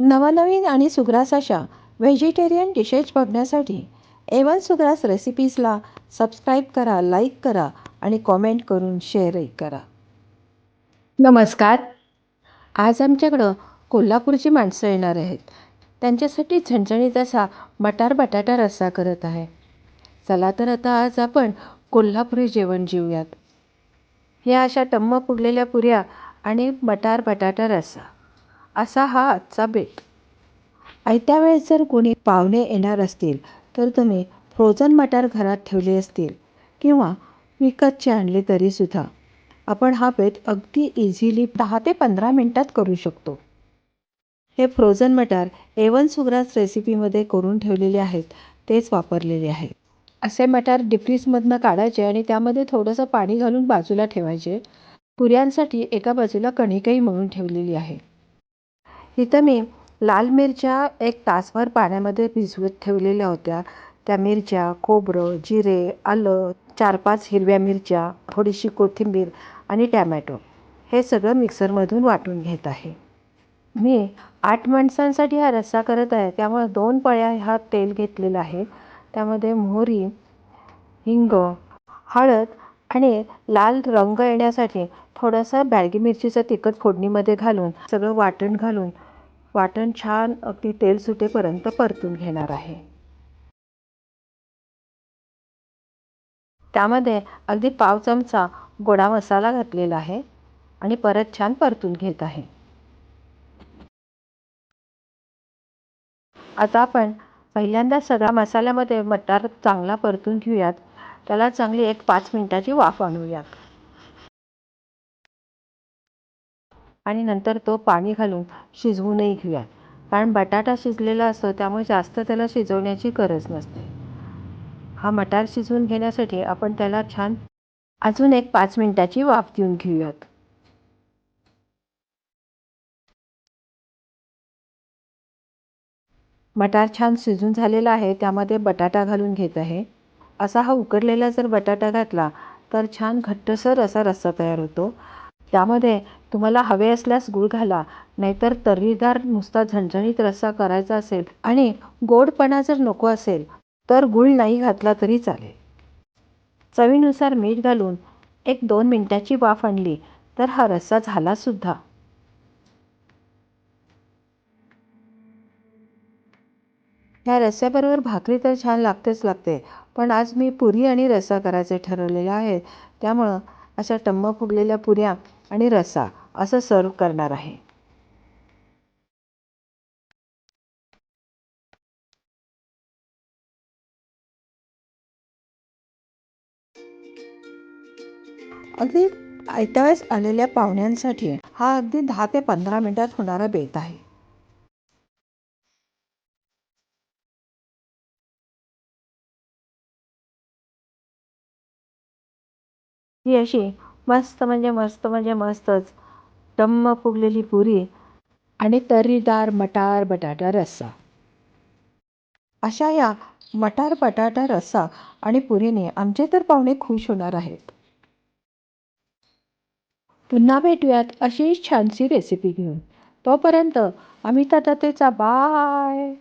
नवनवीन आणि सुग्रास अशा व्हेजिटेरियन डिशेस बघण्यासाठी ए वन सुग्रास रेसिपीजला सबस्क्राईब करा लाईक करा आणि कॉमेंट करून शेअरही करा. नमस्कार. आज आमच्याकडं कोल्हापूरची माणसं येणार आहेत. त्यांच्यासाठी झणझणीत असा मटार बटाटा रस्सा करत आहे. चला तर आता आज आपण कोल्हापुरी जेवण जेवूयात ह्या अशा टम्म फुगलेल्या पुऱ्या आणि मटार बटाटा रस्सा. असा हा आजचा बेत. आयत्या वेळेस जर कोणी पाहुणे येणार असतील तर तुम्ही फ्रोझन मटार घरात ठेवले असतील किंवा विकतचे आणले तरीसुद्धा आपण हा बेत अगदी इझिली दहा ते पंधरा मिनटात करू शकतो. हे फ्रोझन मटार ए वन सुग्रास रेसिपीमध्ये करून ठेवलेले आहेत तेच वापरलेले आहेत असे मटार डिफ्रीजमधनं काढायचे आणि त्यामध्ये थोडंसं पाणी घालून बाजूला ठेवायचे. पुऱ्यांसाठी एका बाजूला कणिकही म्हणून ठेवलेली आहे. इथं मी लाल मिरच्या एक तासभर पाण्यामध्ये भिजवत ठेवलेल्या होत्या. त्या मिरच्या खोबरं जिरे आलं चार पाच हिरव्या मिरच्या थोडीशी कोथिंबीर आणि टॅमॅटो हे सगळं मिक्सरमधून वाटून घेत आहे. मी आठ माणसांसाठी हा रस्सा करत आहे. त्यामुळे दोन पळ्या हा तेल घेतलेला आहे. त्यामध्ये मोहरी हिंग हळद आणि लाल रंग येण्यासाठी थोडासा बॅडगी मिरचीचं तिखट फोडणीमध्ये घालून सगळं वाटण घालून वाटण छान अगदी तेल सुटेपर्यंत परतून घेणार आहे. त्यामध्ये अगदी पाव चमचा गोडा मसाला घातलेला आहे आणि परत छान परतून घेत आहे. आता आपण पहिल्यांदा सगळा मसाल्यामध्ये मटार चांगला परतून घेऊयात. त्याला चांगली एक पाच मिनिटाची वाफ आणूयात. आणि नंतर तो पाणी घालून शिजवूनही घेऊयात कारण बटाटा शिजलेला असतो त्यामुळे जास्त त्याला शिजवण्याची गरज नसते. हा मटार शिजवून घेण्यासाठी आपण त्याला छान अजून एक पाच मिनिटाची वाफ देऊन घेऊयात. मटार छान शिजून झालेला आहे त्यामध्ये बटाटा घालून घेत आहे. असा हा उकडलेला जर बटाटा घातला तर छान घट्टसर असा रस्सा तयार होतो. त्यामध्ये तुम्हाला हवे असल्यास गूळ घाला नाहीतर तर्रीदार नुसता झणझणीत रस्सा करायचा असेल आणि गोडपणा जर नको असेल तर गूळ नाही घातला तरी चालेल. चवीनुसार मीठ घालून एक दोन मिनटाची वाफ आणली तर हा रस्सा झालासुद्धा ह्या रस्स्याबरोबर भाकरी तर छान लागतेच लागते पण आज मी पुरी आणि रस्सा करायचे ठरवलेले आहे त्यामुळं अशा टम्म फुगलेल्या पुऱ्या आणि रस्सा असं सर्व करणार आहे. अगदी आयत्या वेळेस आलेल्या पाहुण्यांसाठी हा अगदी दहा ते पंधरा मिनिटात होणारा बेत आहे. ही अशी मस्त म्हणजे मस्त म्हणजे मस्तच. टम्म फुगलेली पुरी. आणि तर्रीदार मटार बटाटा रस्सा. अशा या मटार बटाटा रस्सा आणि पुरीने आमचे तर पाहुणे खुश होणार आहेत. पुन्हा भेटूयात अशीच छानशी रेसिपी घेऊन. तोपर्यंत आम्ही तर तेचा बाय